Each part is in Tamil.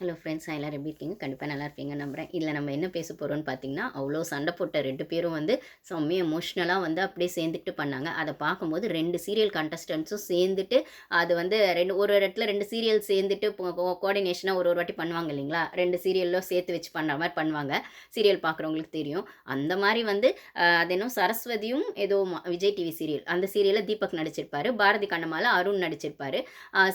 ஹலோ ஃப்ரெண்ட்ஸ் எல்லோரும் எப்படி இருக்கீங்க? கண்டிப்பாக நல்லா இருப்பீங்க நம்புகிறேன் இதில் நம்ம என்ன பேச போகிறோம்னு பார்த்தீங்கன்னா அவ்வளோ சண்டை போட்ட ரெண்டு பேரும் வந்து செம்மையாக எமோஷ்னலாக வந்து அப்படியே சேர்ந்துட்டு பண்ணாங்க. அதை பார்க்கும்போது ரெண்டு சீரியல் கண்டஸ்டன்ஸும் சேர்ந்துட்டு அது வந்து ரெண்டு ஒரு இடத்துல ரெண்டு சீரியல் சேர்ந்துட்டு கோஆர்டினேஷனாக ஒரு ஒரு வாட்டி பண்ணுவாங்க இல்லைங்களா? ரெண்டு சீரியலும் சேர்த்து வச்சு பண்ணுற மாதிரி பண்ணுவாங்க. சீரியல் பார்க்குறவங்களுக்கு தெரியும். அந்த மாதிரி வந்து அது என்ன சரஸ்வதியும் ஏதோ விஜய் டிவி சீரியல் அந்த சீரியலில் தீபக் நடிச்சிருப்பாரு. பாரதி கண்ணமால அருண் நடிச்சிருப்பாரு.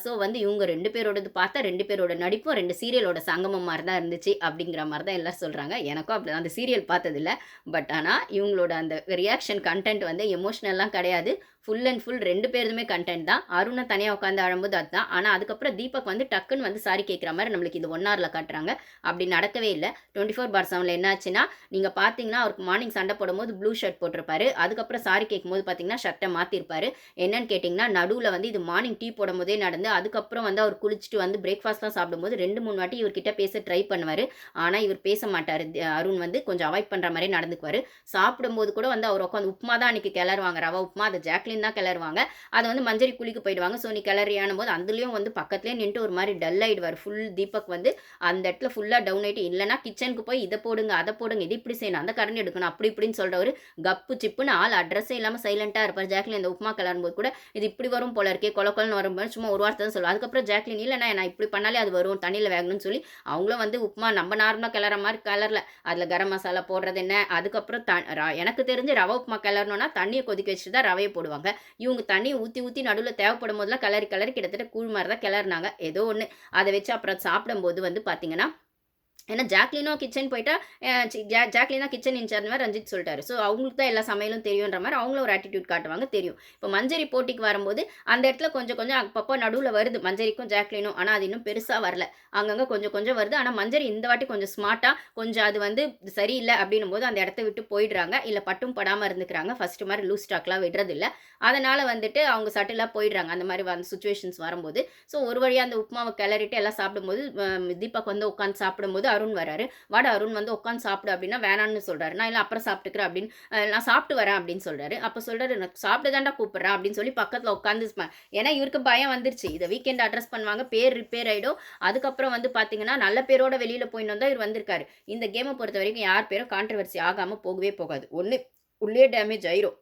ஸோ வந்து இவங்க ரெண்டு பேரோடது பார்த்தா ரெண்டு பேரோட நடிப்பும் ரெண்டு சீரியல் சீரியலோட சங்கமம் மாதிரி தான் இருந்துச்சு அப்படிங்கிற மாதிரி தான் எல்லாரும் சொல்கிறாங்க எனக்கும் அப்படி அந்த சீரியல் பார்த்ததில்ல. பட் ஆனால் இவங்களோட அந்த ரியாக்ஷன் கண்டென்ட் வந்து எமோஷ்னல்லாம் கிடையாது. ஃபுல் அண்ட் ஃபுல் ரெண்டு பேருதுமே கண்டென்ட் தான். அருணை தனியாக உட்காந்து அழும்போது அதுதான். ஆனால் அதுக்கப்புறம் தீபக் வந்து டக்குன்னு வந்து சாரி கேட்குற மாதிரி நம்மளுக்கு இது ஒன் ஹவரில் காட்டுறாங்க. அப்படி நடக்கவே இல்லை. டுவெண்ட்டி ஃபோர் பார் செவனில் என்னாச்சுன்னா நீங்கள் பார்த்தீங்கன்னா அவருக்கு மார்னிங் சண்டை போடும்போது ப்ளூ ஷர்ட் போட்டிருப்பாரு. அதுக்கப்புறம் சாரி கேட்கும்போது பார்த்தீங்கன்னா ஷர்ட்டை மாற்றிருப்பாரு என்னன்னு கேட்டிங்கன்னா நடுவில் வந்து இது மார்னிங் டீ போடும்போதே நடந்து அதுக்கப்புறம் வந்து அவர் குளிச்சுட்டு வந்து பிரேக்ஃபாஸ்ட்லாம் சாப்பிடும்போது ரெண்டு மூணு வாட்டி இவர்கிட்ட பேச ட்ரை பண்ணுவார். ஆனால் இவர் பேச மாட்டார். அருண் வந்து கொஞ்சம் அவாய்ட் பண்ணுற மாதிரி நடந்துக்குவார். சாப்பிடும்போது கூட வந்து அவர் உட்காந்து உப்புமா தான் அன்றைக்கி கிளறுவாங்க. ரவா உப்புமா அதை ஜாக்லின் தான் கிளறுவாங்க. அதை வந்து மஞ்சரி குழிக்கு போயிடுவாங்க. ஸோ நீ கிளறியான போது அதுலேயும் வந்து பக்கத்துலேயே நின்று ஒரு மாதிரி டல் ஆகிடுவார் ஃபுல் தீபக் வந்து அந்த இடத்துல ஃபுல்லாக டவுன் ஆகிட்டு இல்லைனா கிச்சனுக்கு போய் இதை போடுங்க அதை போடுங்க இது இப்படி செய்யணும் அந்த கரண்ட் எடுக்கணும் அப்படி இப்படின்னு சொல்கிற ஒரு கப்பு சிப்புன்னு ஆள் அட்ரஸே இல்லாமல் சைலண்ட்டாக இருப்பார். ஜாக்லின் இந்த உப்புமா கிளறும்போது கூட இது இப்படி வரும் போல இருக்கே கொல கொலன்னு வரும்போது சும்மா ஒரு வார்த்தை தான் சொல்லுவோம் அதுக்கப்புறம் ஜாக்லின் இல்லைண்ணா நான் இப்படி பண்ணாலே அது வரும் தண்ணியில் வேகணும்னு சொல்லி அவங்களும் வந்து உப்புமா நம்ம நார்மலாக கிளற மாதிரி கிளறல. அதில் கரம் மசாலா போடுறது என்ன? அதுக்கப்புறம் த ர- எனக்கு தெரிஞ்சு ரவை உப்புமா கிளறணும்னா தண்ணியை கொதிக்க வச்சுட்டு தான் ரவையை போடுவாங்க. இவங்க தண்ணியை ஊற்றி ஊற்றி நடுவில் தேவைப்படும் போதெல்லாம் கலரி கலரி கிட்டத்தட்ட கூழ் மாதிரி தான் கிளறினாங்க. ஏதோ ஒன்று அதை வச்சு அப்புறம் சாப்பிடும்போது வந்து பார்த்தீங்கன்னா ஏன்னா ஜாக்லினும் கிச்சன் போயிட்டா ஜா ஜாக்லின் தான் கிச்சன் இன்சார்ஜ் மாதிரி ரஞ்சித் சொல்லிட்டாரு. ஸோ அவங்களுக்கு தான் எல்லா சமையலும் தெரியுன்ற மாதிரி அவங்களும் ஒரு ஆட்டிடியூட் காட்டுவாங்க தெரியும். இப்போ மஞ்சரி போட்டிக்கு வரும்போது அந்த இடத்துல கொஞ்சம் கொஞ்சம் அப்பப்போ நடுவில் வருது. மஞ்சரிக்கும் ஜாக்லினும். ஆனால் அது இன்னும் பெருசாக வரல. அங்கங்கே கொஞ்சம் கொஞ்சம் வருது. ஆனால் மஞ்சரி இந்த வாட்டி கொஞ்சம் ஸ்மார்ட்டாக கொஞ்சம் அது வந்து சரியில்லை அப்படின்னும் போது அந்த இடத்த விட்டு போயிடுறாங்க. இல்லை பட்டும் படாமல் இருந்துக்கிறாங்க. ஃபர்ஸ்ட் மாதிரி லூஸ் ஸ்டாக்லாம் விடுறதில்ல. அதனால் வந்துட்டு அவங்க சட்டிலாக போயிடுறாங்க. அந்த மாதிரி அந்த சுச்சுவேஷன்ஸ் வரும்போது. ஸோ ஒரு வழியாக அந்த உப்புமாவை கிளறிட்டு எல்லாம் சாப்பிடும்போது தீபக் வந்து உட்காந்து சாப்பிடும்போது அருண் வராரு. வாட அருண் வந்து உட்காந்து சாப்பிடு அப்படின்னா வேணான்னு சொல்கிறாரு நான் இல்லை அப்புறம் சாப்பிட்டுக்கிறேன் அப்படின்னு நான் சாப்பிட்டு வரேன் அப்படின்னு சொல்கிறாரு அப்போ சொல்கிறாரு நான் சாப்பிட்டு தாண்டா கூப்பிட்றேன் அப்படின்னு சொல்லி பக்கத்தில் உட்காந்து ஏன்னா இவருக்கு பயம் வந்துருச்சு. இதை வீக்கெண்ட் அட்ரஸ் பண்ணுவாங்க பேர் ரிப்பேர் ஆகிடும் அதுக்கப்புறம் வந்து பார்த்தீங்கன்னா நல்ல பேரோட வெளியில் போயின்னு தான் இவர் வந்திருக்காரு. இந்த கேமை பொறுத்த வரைக்கும் யார் பேரும் கான்ட்ரவர்சி ஆகாமல் போகவே போகாது. ஒன்று உள்ளே டேமேஜ் ஆயிரும்.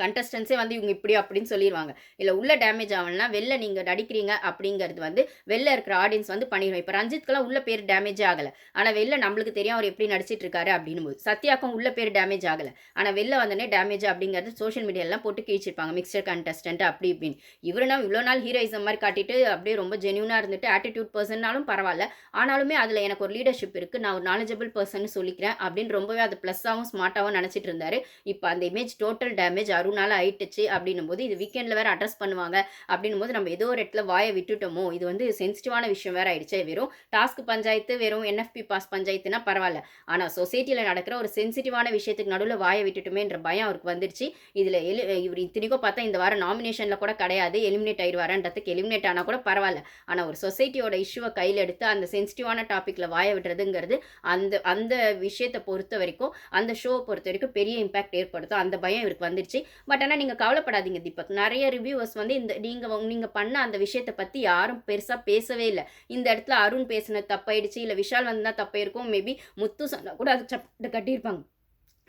கண்டஸ்டன்ஸே வந்து இவங்க இப்படி அப்படின்னு சொல்லிடுவாங்க இல்லை உள்ள டேமேஜ் ஆகலனா வெளில நீங்கள் நடிக்கிறீங்க அப்படிங்கிறது வந்து வெளில இருக்கிற ஆடியன்ஸ் வந்து பண்ணிடுவோம் இப்போ ரஞ்சித்க்கெல்லாம் உள்ள பேர் டேமேஜ் ஆகலை. ஆனால் வெளில நம்மளுக்கு தெரியும் அவர் எப்படி நடிச்சிட்டு இருக்காரு அப்படின்னு போது சத்யாக்கும் உள்ள பேர் டேமேஜ் ஆகலை. ஆனால் வெளில வந்தோடனே டேமேஜ் அப்படிங்கிறது சோஷியல் மீடியாலாம் போட்டு கிழிச்சிருப்பாங்க. மிக்சர் கண்டஸ்டன்ட் அப்படி இப்படின்னு. இவருனா இவ்வளோ நாள் ஹீரோயிசம் மாதிரி காட்டிட்டு அப்படியே ரொம்ப ஜென்யூனாக இருந்துட்டு ஆட்டிடியூட் பர்சன்னாலும் பரவாயில்ல. ஆனாலுமே அதில் எனக்கு ஒரு லீடர்ஷிப் இருக்குது நான் ஒரு நாலேஜபிள் பர்சன் சொல்லிக்கிறேன் அப்படின்னு ரொம்பவே அது ப்ளஸ்ஸாகவும் ஸ்மார்ட்டாகவும் நினச்சிட்டு இருந்தார் இப்போ அந்த இமேஜ் டோட்டல் டேமேஜ் அருணால ஆயிட்டுச்சு அப்படின்னும் போது இது வீக்கெண்டில் வேறு அட்ரஸ் பண்ணுவாங்க அப்படின்னும் போது நம்ம ஏதோ ஒரு இடத்துல வாயை விட்டுட்டோமோ இது வந்து சென்சிட்டிவான விஷயம் வேறு ஆயிடுச்சு. வெறும் டாஸ்க் பஞ்சாயத்து வெறும் என்எஃப்பி பாஸ் பஞ்சாயத்துனா பரவாயில்ல. ஆனால் சொசைட்டியில் நடக்கிற ஒரு சென்சிட்டிவான விஷயத்துக்கு நடுவில் வாயை விட்டுட்டுமேன்ற பயம் அவருக்கு வந்துருச்சு. இதில் எலி இவர் இத்தனைக்கும் பார்த்தா இந்த வாரம் நாமினேஷனில் கூட கிடையாது. எலிமினேட் ஆயிடுவாரன்றதுக்கு எலிமினேட் ஆனால் கூட பரவாயில்ல. ஆனால் ஒரு சொசைட்டியோட இஷ்யூவை கையில் எடுத்து அந்த சென்சிட்டிவான டாப்பிக்கில் வாய விடுறதுங்கிறது அந்த அந்த விஷயத்தை பொறுத்த வரைக்கும் அந்த ஷோவை பொறுத்த வரைக்கும் பெரிய இம்பாக்ட் ஏற்படுத்தும். அந்த பயம் இவருக்கு வந்துருச்சு பட் ஆனால் நீங்கள் கவலைப்படாதீங்க தீபக். நிறைய ரிவ்யூவர்ஸ் வந்து இந்த நீங்கள் நீங்கள் பண்ண அந்த விஷயத்தை பற்றி யாரும் பெருசாக பேசவே இல்லை. இந்த இடத்துல அருண் பேசினது தப்பாயிடுச்சு. இல்லை விஷால் வந்தா தப்பாயிருக்கும். மேபி முத்து சொன்னால் கூட அது சப்பட்டு கட்டியிருப்பாங்க.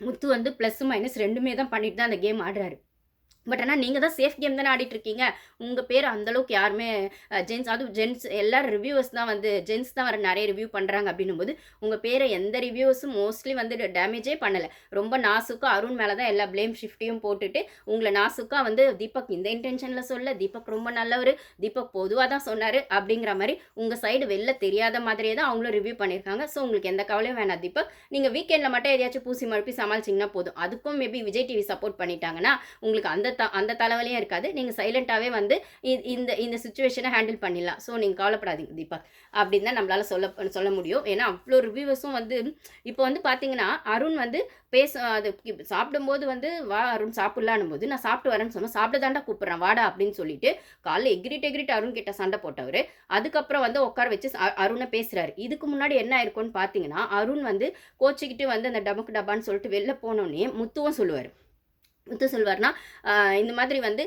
முத்து வந்து ப்ளஸ் மைனஸ் ரெண்டுமே தான் பண்ணிட்டு தான் அந்த கேம் ஆடுறாரு. பட் ஆனால் நீங்கள் தான் சேஃப் கேம் தானே ஆடிட்டுருக்கீங்க. உங்கள் பேர் அந்தளவுக்கு யாருமே ஜென்ஸ் அதுவும் ஜென்ஸ் எல்லாரும் ரிவ்யூவர்ஸ் தான் வந்து ஜென்ஸ் தான் வர நிறைய ரிவ்யூ பண்ணுறாங்க அப்படின்னும் போது உங்கள் பேரை எந்த ரிவ்யூவர்ஸும் மோஸ்ட்லி வந்து டேமேஜே பண்ணலை. ரொம்ப நாசுக்கா அருண் மேலே தான் எல்லா ப்ளேம் ஷிஃப்ட்டையும் போட்டுட்டு உங்களை நாசுக்காக வந்து தீபக் இந்த இன்டென்ஷனில் சொல்ல தீபக் ரொம்ப நல்லவர் தீபக் பொதுவாக தான் சொன்னார் அப்படிங்கிற மாதிரி உங்கள் சைடு வெளில தெரியாத மாதிரியே தான் அவங்களும் ரிவ்யூ பண்ணியிருக்காங்க. ஸோ உங்களுக்கு எந்த கவலையும் வேணாம் தீபக். நீங்கள் வீக்கெண்டில் மட்டும் எதையாச்சும் பூசி மறுப்பி சமாளிச்சிங்கன்னா போதும். அதுக்கும் மேபி விஜய் டிவி சப்போர்ட் பண்ணிட்டாங்கன்னா உங்களுக்கு அந்த த அந்த தலைவலியும் இருக்காது. நீங்கள் சைலண்ட்டாகவே வந்து இந்த இந்த சுச்சுவேஷனை ஹேண்டில் பண்ணிடலாம். ஸோ நீங்கள் கவலைப்படாதீங்க தீபக் அப்படின்னு தான் நம்மளால் சொல்ல சொல்ல முடியும். ஏன்னா அவ்வளோ ரிவ்யூவர்ஸும் வந்து இப்போ வந்து பார்த்தீங்கன்னா அருண் வந்து பேச அது சாப்பிடும்போது வந்து வா அருண் சாப்பிட்லான்னு போது நான் சாப்பிட்டு வரேன்னு சொன்னேன் சாப்பிட தாண்டா கூப்பிட்றேன் வாடா அப்படின்னு சொல்லிட்டு காலைல எக்ரிட் எக்ரிட் அருண் கிட்ட சண்டை போட்டவர். அதுக்கப்புறம் வந்து உட்கார வச்சு அருணை பேசுகிறாரு இதுக்கு முன்னாடி என்ன ஆயிருக்கும்னு பார்த்தீங்கன்னா அருண் வந்து கோச்சிக்கிட்டு வந்து அந்த டபக்கு டப்பான்னு சொல்லிட்டு வெளில போனோடனே முத்துவும் சொல்லுவார். முத்து சொல்வார்னா இந்த மாதிரி வந்து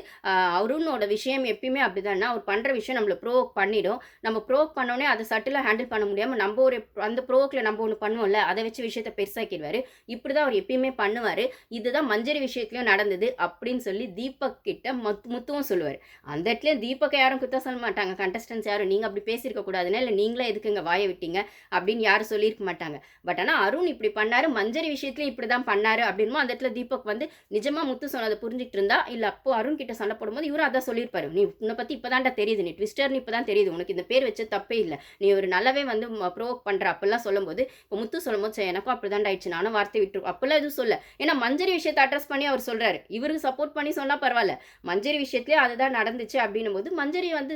அருணோட விஷயம் எப்பயுமே அப்படிதான்னா அவர் பண்ணுற விஷயம் நம்மளை ப்ரோவோக் பண்ணிடும். நம்ம ப்ரோவோக் பண்ணோடனே அதை சட்டிலாக ஹேண்டில் பண்ண முடியாமல் நம்ம ஒரு அந்த ப்ரோவோக்கில் நம்ம ஒன்று பண்ணுவோம்ல அதை வச்சு விஷயத்த பெருசாக்கிடுவார். இப்படி தான் அவர் எப்பயுமே பண்ணுவார். இதுதான் மஞ்சரி விஷயத்துலையும் நடந்தது அப்படின்னு சொல்லி தீபக் கிட்ட மத் முத்துவும் சொல்லுவார். அந்த இடத்துல தீபக்கை யாரும் குத்தம் சொல்ல மாட்டாங்க. கண்டஸ்டன்ஸ் யாரும் நீங்கள் அப்படி பேசியிருக்க கூடாதுன்னா இல்லை நீங்களே எதுக்குங்க வாயை விட்டீங்க? அப்படின்னு யாரும் சொல்லியிருக்க மாட்டாங்க. பட் ஆனால் அருண் இப்படி பண்ணார் மஞ்சரி விஷயத்துலையும் இப்படி தான் பண்ணார் அப்படின்னும் அந்த இடத்துல தீபக் வந்து நிஜமாக முத்து சொன்னதை புரிஞ்சுக்கிட்டு இருந்தா இல்லை அப்போ அருண் கிட்ட சண்டை போடும்போது இவரும் அதான் சொல்லியிருப்பாரு. நீ உன்னை பற்றி இப்பதான்டா தெரியுது. நீ ட்விஸ்டர்னு இப்பதான் தெரியுது. உனக்கு இந்த பேர் வச்ச தப்பே இல்லை. நீ ஒரு நல்லாவே வந்து ப்ரோவோக் பண்ணுற அப்பெல்லாம் சொல்லும்போது இப்போ முத்து சொல்லும்போது சரி எனக்கும் அப்படிதான் ஆயிடுச்சு. நானும் வார்த்தை விட்டு அப்பெல்லாம் எதுவும் சொல்ல. ஏன்னா மஞ்சரி விஷயத்தை அட்ரஸ் பண்ணி அவர் சொல்கிறாரு இவருக்கு சப்போர்ட் பண்ணி சொன்னால் பரவாயில்ல. மஞ்சரி விஷயத்துலேயே அதுதான் நடந்துச்சு அப்படின்னும் போது மஞ்சரி வந்து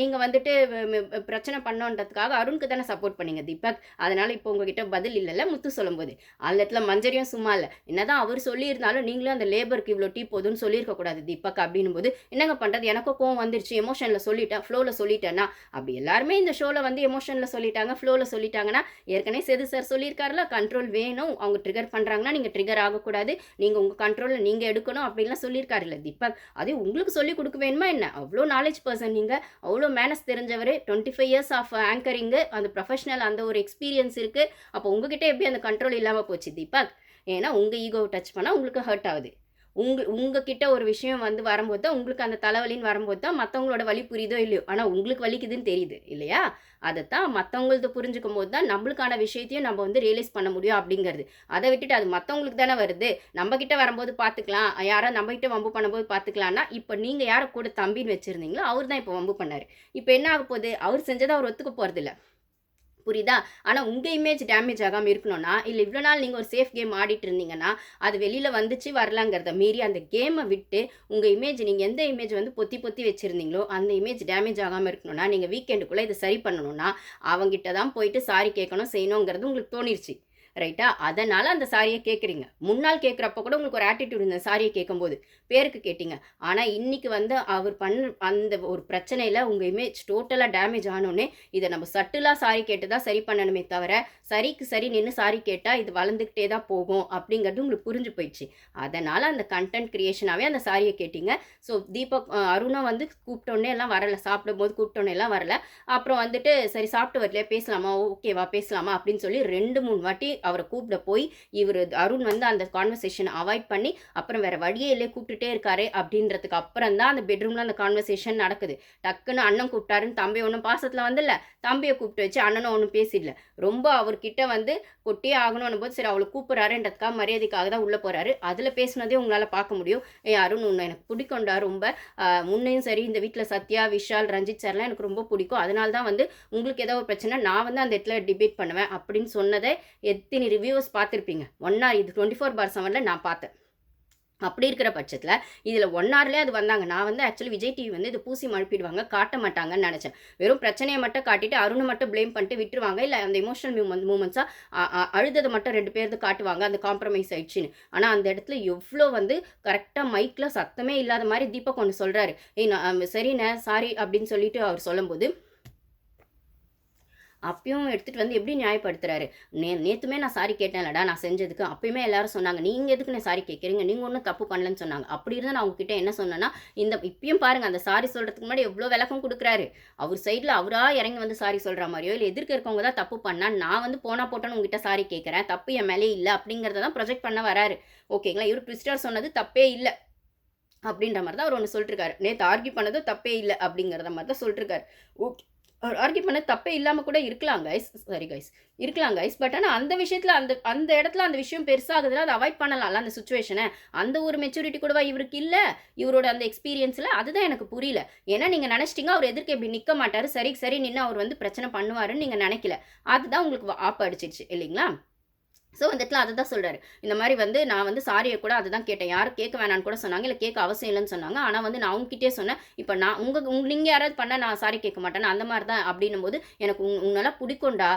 நீங்கள் வந்துட்டு பிரச்சனை பண்ணோன்றதுக்காக அருணுக்கு தானே சப்போர்ட் பண்ணீங்க தீபக். அதனால் இப்போ உங்ககிட்ட பதில் இல்லைல்ல முத்து சொல்லும்போது. அந்த இடத்துல மஞ்சரியும் சும்மா இல்லை. என்னதான் அவர் சொல்லியிருந்தாலும் நீங்களும் அந்த லேபர் லேபருக்கு இவ்வளோ டீ போதும்னு சொல்லியிருக்க கூடாது தீபக் அப்படின்னும் போது என்னங்க பண்ணுறது எனக்கும் கோவம் வந்துருச்சு. எமோஷனில் சொல்லிட்டேன் ஃப்ளோவில் சொல்லிட்டேன்னா? அப்படி எல்லாருமே இந்த ஷோவில் வந்து எமோஷனில் சொல்லிட்டாங்க ஃப்ளோவில் சொல்லிட்டாங்கன்னா ஏற்கனவே செது சார் சொல்லியிருக்காருல கண்ட்ரோல் வேணும். அவங்க ட்ரிகர் பண்ணுறாங்கன்னா நீங்கள் ட்ரிகர் ஆகக்கூடாது. நீங்கள் உங்கள் கண்ட்ரோலில் நீங்கள் எடுக்கணும் அப்படின்லாம் சொல்லியிருக்காருல்ல தீபக். அதே உங்களுக்கு சொல்லி கொடுக்க வேணுமா என்ன? அவ்வளோ நாலேஜ் பர்சன் நீங்கள் அவ்வளோ மேனஸ் தெரிஞ்சவர். Twenty five years of anchoring அந்த ப்ரொஃபஷனல் அந்த ஒரு எக்ஸ்பீரியன்ஸ் இருக்குது அப்போ உங்ககிட்ட எப்படி அந்த கண்ட்ரோல் இல்லாமல் போச்சு தீபக்? ஏன்னா உங்கள் ஈகோவை டச் பண்ணால் உங்களுக்கு ஹர்ட் ஆகுது. உங்க உங்ககிட்ட ஒரு விஷயம் வந்து வரும்போது தான் உங்களுக்கு அந்த தலைவலின்னு வரும்போது தான் மற்றவங்களோட வலி புரியுதோ இல்லையோ. ஆனால் உங்களுக்கு வலிக்குதுன்னு தெரியுது இல்லையா? அதைத்தான் மற்றவங்களது புரிஞ்சுக்கும் போது தான் நம்மளுக்கான விஷயத்தையும் நம்ம வந்து ரியலைஸ் பண்ண முடியும் அப்படிங்கிறது. அதை விட்டுட்டு அது மற்றவங்களுக்கு தானே வருது. நம்ம வரும்போது பார்த்துக்கலாம். யாரோ நம்மக்கிட்ட வம்பு பண்ணும்போது பார்த்துக்கலாம்னா இப்போ நீங்கள் யாரை கூட தம்பின்னு வச்சுருந்தீங்களோ அவர் தான் இப்போ வம்பு பண்ணார். இப்போ என்ன ஆக போகுது அவர் செஞ்சதை அவர் ஒத்துக்க போகிறதில்ல புரியுதா? ஆனால் உங்கள் இமேஜ் டேமேஜ் ஆகாமல் இருக்கணும்னா இல்லை இவ்வளோ நாள் நீங்கள் ஒரு சேஃப் கேம் ஆடிட்டு இருந்தீங்கன்னா அது வெளியில் வந்துச்சு வரலாங்கிறத மீறி அந்த கேமை விட்டு உங்கள் இமேஜ் நீங்கள் எந்த இமேஜ் வந்து பொத்தி பொத்தி வச்சுருந்தீங்களோ அந்த இமேஜ் டேமேஜ் ஆகாமல் இருக்கணும்னா நீங்கள் வீக்கெண்டுக்குள்ளே இதை சரி பண்ணணும்னா அவங்ககிட்ட தான் போயிட்டு சாரி கேட்கணும் செய்யணுங்கிறது உங்களுக்கு தோணிருச்சு. ரைட்டா அதனால் அந்த சாரியை கேட்குறீங்க. முன்னாள் கேட்குறப்ப கூட உங்களுக்கு ஒரு ஆட்டிடியூட் இந்த சாரியை கேட்கும்போது பேருக்கு கேட்டீங்க. ஆனால் இன்றைக்கி வந்து அவர் பண்ண அந்த ஒரு பிரச்சனையில் உங்கள் இமேஜ் டோட்டலாக டேமேஜ் ஆனோடனே இதை நம்ம சட்டிலாக சாரி கேட்டு தான் சரி பண்ணணுமே தவிர சரிக்கு சரி நின்று சாரி கேட்டால் இது வளர்ந்துக்கிட்டே தான் போகும் அப்படிங்கிறது உங்களுக்கு புரிஞ்சு போயிடுச்சு. அதனால் அந்த கண்டென்ட் க்ரியேஷனாகவே அந்த சாரியை கேட்டிங்க. ஸோ தீபக் அஹ், அருணும் வந்து கூப்பிட்டோன்னே எல்லாம் வரல. சாப்பிடும் போது கூப்பிட்டோன்னே எல்லாம் வரல. அப்புறம் வந்துட்டு சரி சாப்பிட்டு வரலையா? பேசலாமா? ஓகேவா பேசலாமா? அப்படின்னு சொல்லி ரெண்டு மூணு வாட்டி அவரை கூப்பிட போய் இவர் அருண் வந்து அந்த கான்வர்சேஷன் அவாய்ட் பண்ணி அப்புறம் வேறு வழியே கூப்பிட்டு கூப்பிட்டுட்டே இருக்காரு அப்படின்றதுக்கு அப்புறம் தான் அந்த பெட்ரூமில் அந்த கான்வர்சேஷன் நடக்குது. டக்குன்னு அண்ணன் கூப்பிட்டாருன்னு தம்பி ஒன்றும் பாசத்தில் வந்துல்ல தம்பியை கூப்பிட்டு வச்சு அண்ணனும் ஒன்றும் பேசிடல. ரொம்ப அவர்கிட்ட வந்து கொட்டியே ஆகணும்னு போது சரி அவளை கூப்பிட்றாருன்றதுக்காக மரியாதைக்காக தான் உள்ளே போகிறாரு அதில் பேசுனதே உங்களால் பார்க்க முடியும். ஏ அருண் உன்னை எனக்கு பிடிக்கும்டா ரொம்ப. முன்னையும் சரி இந்த வீட்டில் சத்யா விஷால் ரஞ்சித் சார்லாம் எனக்கு ரொம்ப பிடிக்கும். அதனால தான் வந்து உங்களுக்கு ஏதோ ஒரு பிரச்சனை நான் வந்து அந்த இடத்துல டிபேட் பண்ணுவேன் அப்படின்னு சொன்னதை எத்தனை ரிவ்யூஸ் பார்த்துருப்பீங்க? ஒன் ஆர் இது டுவெண்ட்டி ஃபோர் பார் செவனில் நான் பார்த்தேன். அப்படி இருக்கிற பட்சத்தில் இதில் ஒன் ஹவர்லேயே அது வந்தாங்க. நான் வந்து ஆக்சுவலி விஜய் டிவி வந்து இது பூசி மழுப்பிடுவாங்க. காட்ட மாட்டாங்கன்னு நினச்சேன். வெறும் பிரச்சனையை மட்டும் காட்டிட்டு அருணை மட்டும் ப்ளேம் பண்ணிட்டு விட்டுருவாங்க. இல்லை அந்த எமோஷனல் மூமெண்ட் மூமெண்ட்ஸாக அழுததை மட்டும் ரெண்டு பேருந்து காட்டுவாங்க. அந்த காம்ப்ரமைஸ் ஆயிடுச்சுன்னு. ஆனால் அந்த இடத்துல எவ்வளோ வந்து கரெக்டாக மைக்கில் சத்தமே இல்லாத மாதிரி தீபக் ஒன்று சொல்கிறாரு ஏய் நான் சரிண்ணே சாரி அப்படின்னு சொல்லிட்டு அவர் சொல்லும்போது அப்பயும் எடுத்துகிட்டு வந்து எப்படி நியாயப்படுத்துறாரு? நே நேற்றுமே நான் சாரி கேட்டேன்லடா நான் செஞ்சதுக்கு. அப்பயுமே எல்லாரும் சொன்னாங்க நீங்கள் எதுக்கு நான் சாரி கேட்குறீங்க நீங்கள் ஒன்றும் தப்பு பண்ணலன்னு சொன்னாங்க. அப்படி இருந்தால் நான் உங்ககிட்ட என்ன சொன்னேன்னா இந்த இப்பயும் பாருங்க அந்த சாரி சொல்கிறதுக்கு முன்னாடி எவ்வளோ விளக்கம் கொடுக்குறாரு. அவர் சைடில் அவராக இறங்கி வந்து சாரி சொல்கிற மாதிரியோ இல்லை எதிர்க்க இருக்கவங்க தான் தப்பு பண்ணால் நான் வந்து போனால் போட்டோன்னு உங்ககிட்ட சாரி கேட்குறேன் தப்பு என் மேலே இல்லை. அப்படிங்கிறத தான் ப்ரொஜெக்ட் பண்ண வராரு. ஓகேங்களா? இவர் ட்விஸ்டர் சொன்னது தப்பே இல்லை. அப்படின்ற மாதிரி தான் அவர் ஒன்று சொல்லிட்டுருக்காரு. நேற்று ஆர்கியூ பண்ணது தப்பே இல்லை அப்படிங்கிறத மாதிரி தான் சொல்லிட்டுருக்காரு. ஓகே. ஆர்கியூ பண்ண தப்பே இல்லாமல் கூட இருக்கலாம் கைஸ் சாரி கைஸ் இருக்கலாம் கைஸ் பட் ஆனால் அந்த விஷயத்தில் அந்த அந்த இடத்துல அந்த விஷயம் பெருசாகுதுன்னா அதை அவாய்ட் பண்ணலாம்ல அந்த சுச்சுவேஷனை அந்த ஒரு மெச்சூரிட்டி கூடவா இவருக்கு இல்லை இவரோட அந்த எக்ஸ்பீரியன்ஸில் அதுதான் எனக்கு புரியல. ஏன்னா நீங்கள் நினச்சிட்டிங்க அவர் எதிர்க்க இப்படி நிற்க மாட்டார். சரி சரி நின்று அவர் வந்து பிரச்சனை பண்ணுவாருன்னு நீங்கள் நினைக்கல. அதுதான் உங்களுக்கு ஆப்பு அடிச்சிருச்சு இல்லைங்களா? ஸோ அந்த இடத்துல அதை தான் சொல்கிறாரு இந்த மாதிரி வந்து நான் வந்து சாரியை கூட அதை தான் கேட்டேன். யாரும் கேட்க வேணான்னு கூட சொன்னாங்க. இல்லை கேட்க அவசியம் இல்லைன்னு சொன்னாங்க. ஆனால் வந்து நான் உங்ககிட்டே சொன்னேன். இப்போ நான் உங்கள் உங்க நீங்கள் யாராவது பண்ணால் நான் சாரி கேட்க மாட்டேன். அந்த மாதிரி தான் அப்படின்னும் போது எனக்கு உங் உங்களால் பிடிக்கொண்டா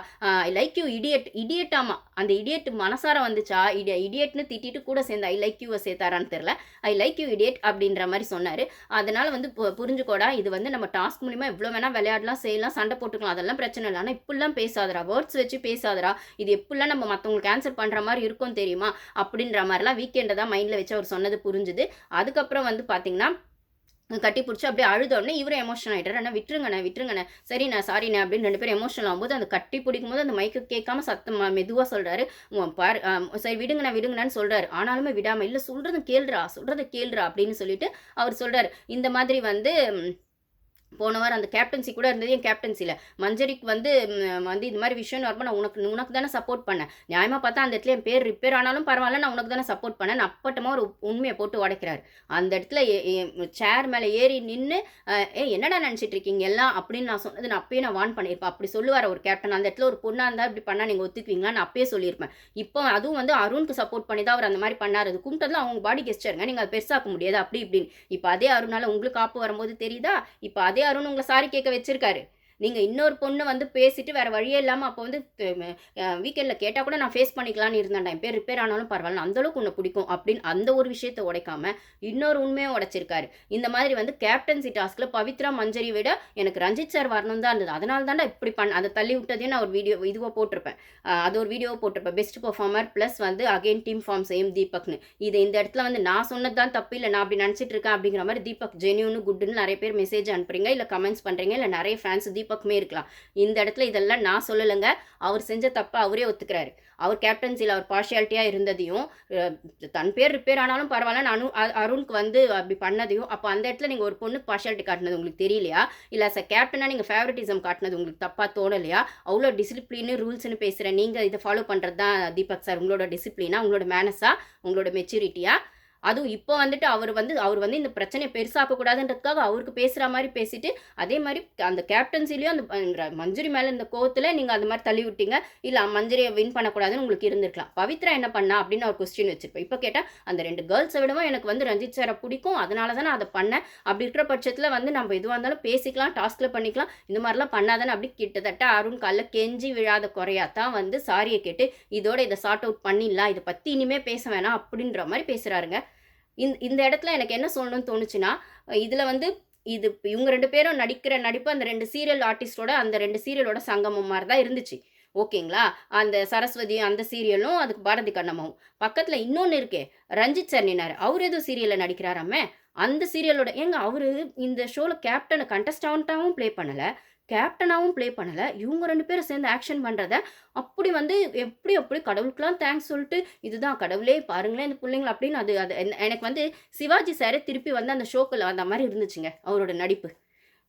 ஐ லைக் யூ இடியட் இடியட்டாமா அந்த இடியட் மனசார வந்துச்சா? இடிய இடியட்னு திட்டிட்டு கூட சேர்ந்த ஐ லைக் யூவை சேர்த்தாரான்னு தெரில ஐ லைக் யூ இடியட் அப்படின்ற மாதிரி சொன்னார். அதனால் வந்து பு- புரிஞ்சுக்கோடா. இது வந்து நம்ம டாஸ்க் மூலிமா எவ்வளோ வேணால் விளையாடலாம் செய்யலாம் சண்டை போட்டுக்கலாம். அதெல்லாம் பிரச்சனை இல்லை. ஆனால் இப்படிலாம் பேசாதடா. வேர்ட்ஸ் வச்சு பேசாதடா. இது எப்படிலாம் நம்ம மற்றவங்களுக்கு ஆன்சர் டார்ச்சர் பண்ணுற மாதிரி இருக்கும் தெரியுமா? அப்படின்ற மாதிரிலாம் வீக்கெண்டை தான் மைண்டில் வச்சு அவர் சொன்னது புரிஞ்சுது. அதுக்கப்புறம் வந்து பார்த்தீங்கன்னா கட்டி பிடிச்சி அப்படியே அழுதோடனே இவரும் எமோஷனல் ஆகிட்டார் ஆனால் விட்டுருங்கண்ணே விட்டுருங்கண்ணே. சரிண்ணா சாரிண்ணே அப்படின்னு ரெண்டு பேரும் எமோஷனல் ஆகும்போது அந்த கட்டி பிடிக்கும் போது அந்த மைக்கு கேட்காம சத்தம் மெதுவாக சொல்கிறாரு பாரு சரி விடுங்கண்ணா விடுங்கண்ணான்னு சொல்கிறாரு ஆனாலுமே விடாமல் இல்லை சொல்கிறத கேளுடா சொல்கிறத கேளுடா அப்படின்னு சொல்லிட்டு அவர் சொல்கிறார் இந்த மாதிரி வந்து போன வாரம் அந்த கேப்டன்சி கூட இருந்தது என் கேப்டன்சியில் மஞ்சரிக்கு வந்து வந்து இது மாதிரி விஷயம் வரப்போ நான் உனக்கு உனக்கு தானே சப்போர்ட் பண்ணேன். நியாயமாக பார்த்தா அந்த இடத்துல என் பேர் ரிப்பேர் ஆனாலும் பரவாயில்ல நான் உனக்கு தானே சப்போர்ட் பண்ணேன். அப்பட்டமாக ஒரு உண்மையை போட்டு உடைக்கிறாரு. அந்த இடத்துல சேர் மேலே ஏறி நின்று ஏ என்னடா நினச்சிட்டு இருக்கீங்க எல்லாம்? அப்படின்னு நான் சொன்னது நான் அப்பயே நான் வான் பண்ணியிருப்பேன். அப்படி சொல்லுவார் ஒரு கேப்டன் அந்த இடத்துல ஒரு பொண்ணாக இருந்தால் இப்படி பண்ணால் நீங்கள் ஒத்துக்குவீங்களா நான் அப்பயே சொல்லியிருப்பேன். இப்போ அதுவும் வந்து அருணுக்கு சப்போர்ட் பண்ணி தான் அவர் அந்த மாதிரி பண்ணார். அது கும்பிட்டதுல அவங்க பாடி கெஸ்டருங்க நீங்கள் அதை பெருசாக்க முடியாது. அப்படி இப்படின்னு. இப்போ அதே அருணால உங்களுக்கு காப்பு வரும்போது தெரியுதா? இப்போ அதே அருண் உங்களை சாரி கேட்க வச்சிருக்காரு. நீங்கள் இன்னொரு பொண்ணு வந்து பேசிட்டு வேறு வழியே இல்லாமல் அப்போ வந்து வீக்கெண்டில் கேட்டால் கூட நான் ஃபேஸ் பண்ணிக்கலான்னு இருந்தேன்டா. என் பேர் ரிப்பேர் ஆனாலும் பரவாயில்ல. அந்தளவுக்கு உன்னை பிடிக்கும் அப்படின்னு அந்த ஒரு விஷயத்தை உடைக்காம இன்னொரு உண்மையை உடைச்சிருக்காரு. இந்த மாதிரி வந்து கேப்டன்சி டாஸ்கில் பவித்ரா மஞ்சரி விட எனக்கு ரஞ்சித் சார் வரணும் தான் இருந்தது. அதனால தான்டா இப்படி பண்ண அதை தள்ளி விட்டதையும் நான் ஒரு வீடியோ இதுவாக போட்டிருப்பேன். அது ஒரு வீடியோ போட்டிருப்பேன். பெஸ்ட் பர்ஃபார்மர் ப்ளஸ் வந்து அகைன் டீம் ஃபார்ம் சேம் தீபக்னு. இது இந்த இடத்துல வந்து நான் சொன்னது தான் தப்பு. இல்லை நான் அப்படி நினச்சிட்டு இருக்கேன் அப்படிங்கிற மாதிரி தீபக் ஜெனியூனு குட்டுன்னு நிறைய பேர் மெசேஜ் அனுப்புறீங்க இல்லை கமெண்ட்ஸ் பண்ணுறீங்க இல்லை நிறைய ஃபேன்ஸ் தீபக்குமே இருக்கலாம். இந்த இடத்துல இதெல்லாம் நான் சொல்லலைங்க. அவர் செஞ்ச தப்பை அவரே ஒத்துக்கிறாரு. அவர் கேப்டன்சியில் அவர் பார்ஷியாலிட்டியாக இருந்ததையும் தன் பேர் ரிப்பேர் ஆனாலும் பரவாயில்ல. நான் அனு அ- அருணுக்கு வந்து அப்படி பண்ணதையும் அப்போ அந்த இடத்துல நீங்கள் ஒரு பொண்ணு பார்ஷியாலிட்டி காட்டினது உங்களுக்கு தெரியலையா? இல்லை அஸ் அ கேப்டனாக நீங்கள் ஃபேவரட்டிசம் காட்டினது உங்களுக்கு தப்பாக தோணலையா? அவ்வளோ டிசிப்ளினு ரூல்ஸ்னு பேசுகிற நீங்கள் இதை ஃபாலோ பண்ணுறது தான் தீபக் சார் உங்களோட டிசிப்ளினா உங்களோட மேனஸா உங்களோட மெச்சூரிட்டியாக அதுவும் இப்போ வந்துட்டு அவர் வந்து அவர் வந்து இந்த பிரச்சனையை பெருசாக்கக்கூடாதுன்றதுக்காக அவருக்கு பேசுகிற மாதிரி பேசிட்டு அதே மாதிரி அந்த கேப்டன்சிலையும் அந்த மஞ்சுரி மேலே இந்த கோவத்தில் நீங்கள் அந்த மாதிரி தள்ளி விட்டீங்க. இல்லை மஞ்சரியை வின் பண்ணக்கூடாதுன்னு உங்களுக்கு இருந்திருக்கலாம். பவித்ரா என்ன பண்ணா அப்படின்னு ஒரு கொஸ்டின் வச்சிருப்பேன். இப்போ கேட்டால் அந்த ரெண்டு கேர்ள்ஸை விடவும் எனக்கு வந்து ரஞ்சித் சாரை பிடிக்கும். அதனால தான் நான் அதை பண்ணேன். அப்படி இருக்கிற பட்சத்தில் வந்து நம்ம எதுவாக இருந்தாலும் பேசிக்கலாம் டாஸ்கில் பண்ணிக்கலாம். இந்த மாதிரிலாம் பண்ணாதானே அப்படி கிட்டத்தட்ட அருண் காலில் கெஞ்சி விழாத குறையாத்தான் வந்து சாரியை கேட்டு இதோட இதை சார்ட் அவுட் பண்ணிடலாம். இதை பற்றி இனிமேல் பேச வேணாம். அப்படின்ற மாதிரி பேசுகிறாருங்க இந்த இந்த இடத்துல எனக்கு என்ன சொல்லணும்னு தோணுச்சுன்னா இதில் வந்து இது இவங்க ரெண்டு பேரும் நடிக்கிற நடிப்பு அந்த ரெண்டு சீரியல் ஆர்டிஸ்டோட அந்த ரெண்டு சீரியலோட சங்கமம் மாதிரி தான் இருந்துச்சு. ஓகேங்களா? அந்த சரஸ்வதி அந்த சீரியலும் அதுக்கு பாரதி கண்ணமாவும் பக்கத்தில் இன்னொன்று இருக்கே ரஞ்சித் சர்னினார் அவர் ஏதோ சீரியலில் நடிக்கிறாராமே? அந்த சீரியலோட ஏங்க அவர் இந்த ஷோவில் கேப்டனை கண்டஸ்டண்ட்டாகவும் ப்ளே பண்ணலை. கேப்டனாகவும் ப்ளே பண்ணலை. இவங்க ரெண்டு பேரும் சேர்ந்து ஆக்ஷன் பண்ணுறத அப்படி வந்து எப்படி அப்படி கடவுளுக்கெலாம் தேங்க்ஸ் சொல்லிட்டு இதுதான் கடவுளே பாருங்களேன் இந்த பிள்ளைங்கள அப்படின்னு அது அது எனக்கு வந்து சிவாஜி சாரே திருப்பி வந்து அந்த ஷோக்கில் அந்த மாதிரி இருந்துச்சுங்க அவரோட நடிப்பு.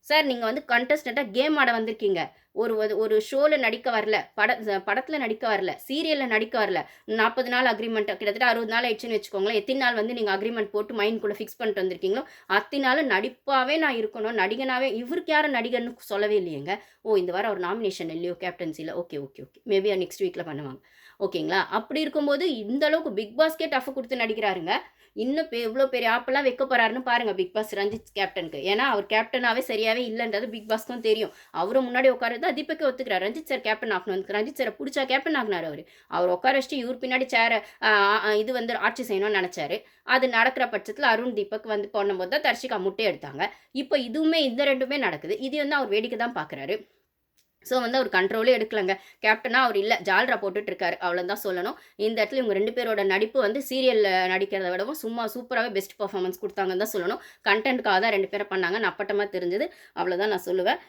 சார் நீங்கள் வந்து கண்டஸ்டண்ட்டாக கேம் ஆட வந்திருக்கீங்க. ஒரு ஒரு- ஒரு ஷோவில் நடிக்க வரல பட படத்தில் நடிக்க வரல சீரியலில் நடிக்க வரல. நாற்பது நாள் அக்ரிமெண்ட் கிட்டத்தட்ட அறுபது நாள் ஆயிடுச்சுன்னு வச்சுக்கோங்களேன். எத்தனை நாள் வந்து நீங்கள் அக்ரிமெண்ட் போட்டு மைண்ட்குள்ளே ஃபிக்ஸ் பண்ணிட்டு வந்திருக்கீங்களோ அத்தனை நாள் நடிப்பாகவே நான் இருக்கணும் நடிகனாகவே இவருக்கு யாரும் நடிகர்னு சொல்லவே இல்லையேங்க. ஓ இந்த வாரம் ஒரு நாமினேஷன் இல்லையோ கேப்டன்சியில் okay okay okay maybe next வீக்கில் பண்ணுவாங்க. ஓகேங்களா? அப்படி இருக்கும்போது இந்த அளவுக்கு பிக் பாஸ்க்கே டஃப் கொடுத்து நடிக்கிறாருங்க. இன்னும் எவ்வளோ பெரிய ஆப்பெல்லாம் வைக்க போகிறாருன்னு பாருங்க பிக் பாஸ் ரஞ்சித் கேப்டனுக்கு ஏன்னா அவர் கேப்டனாவே சரியாகவே இல்லைன்றது பிக் பாஸ்க்கும் தெரியும். அவரும் முன்னாடி உட்காரது தீபக்கே ஒத்துக்கிறார். ரஞ்சித் சார் கேப்டன் ஆகணும். ரஞ்சித் சாரை பிடிச்சா கேப்டன் ஆகினார் அவர். அவர் உட்கார வச்சுட்டு இவர் பின்னாடி சேரை இது வந்து ஆட்சி செய்யணும்னு நினச்சாரு. அது நடக்கிற பட்சத்தில் அருண் தீபக் வந்து பண்ணும்போது தான் தர்ஷிகா முட்டை எடுத்தாங்க இப்போ இதுவுமே இந்த ரெண்டுமே நடக்குது. இது வந்து அவர் வேடிக்கை தான் பார்க்குறாரு ஸோ வந்து அவர் கண்ட்ரோலே எடுக்கலங்க. கேப்டனாக அவர் இல்லை. ஜால்ரா போட்டுட்டு இருக்காரு அவ்வளோதான் சொல்லணும். இந்த இடத்துல இவங்க ரெண்டு பேரோட நடிப்பு வந்து சீரியலில் நடிக்கிறத விடவும் சும்மா சூப்பராகவே பெஸ்ட் பர்ஃபார்மன்ஸ் கொடுத்தாங்கன்னு தான் சொல்லணும். கண்டென்ட்காக தான் ரெண்டு பேரை பண்ணாங்க. அப்பட்டமாக தெரிஞ்சது. அவ்வளோதான் நான் சொல்லுவேன்.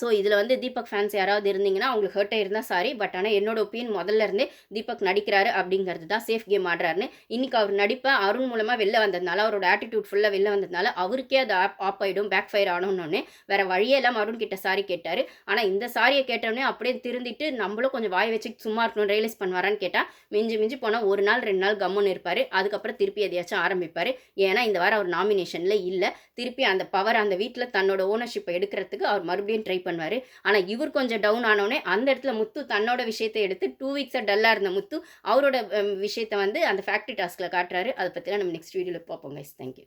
ஸோ இதில் வந்து தீபக் ஃபேன்ஸ் யாராவது இருந்தீங்கன்னா அவங்களுக்கு ஹர்ட் ஆயிருந்தா சாரி பட் ஆனால் என்னோட ஒப்பீனியன் முதல்ல இருந்தே தீபக் நடிக்கிறாரு அப்படிங்கிறது தான் சேஃப் கேம் ஆடுறாருன்னு. இன்னைக்கு அவர் நடிப்பை அருண் மூலமாக வெளில வந்ததுனால அவரோட ஆட்டிடியூட் ஃபுல்லாக வெளில வந்ததுனால அவருக்கே அது ஆப் ஆப் ஆகிடும் பேக் ஃபயர் ஆகணும்னு வேற வழியே இல்லாமல் அருண் கிட்ட சாரி கேட்டார். ஆனால் இந்த சாரி சாரியை கேட்டோடனே அப்படியே திருந்திட்டு நம்மளும் கொஞ்சம் வாய் வச்சு சும்மா இருக்கணும் ரியலைஸ் பண்ணுவாரான்னு கேட்டால் மிஞ்சி மிஞ்சி போனால் ஒரு நாள் ரெண்டு நாள் கம்முன்னு இருப்பார். அதுக்கப்புறம் திருப்பி எதையாச்சும் ஆரம்பிப்பார். ஏன்னா இந்த வாரம் அவர் நாமினேஷனில் இல்லை. திருப்பி அந்த பவர் அந்த வீட்டில் தன்னோட ஓனர்ஷிப்பை எடுக்கிறதுக்கு அவர் மறுபடியும் ட்ரை பண்ணுவார். ஆனால் இவர் கொஞ்சம் டவுன் ஆனோடனே அந்த இடத்துல முத்து தன்னோட விஷயத்தை எடுத்து டூ வீக்ஸாக டல்லாக இருந்த முத்து அவரோட விஷயத்தை வந்து அந்த ஃபேக்ட்ரி டாஸ்கில் காட்டுறாரு. அதை பற்றிலாம் நம்ம நெக்ஸ்ட் வீடியோவில் பார்ப்போம் கைஸ் தேங்க்யூ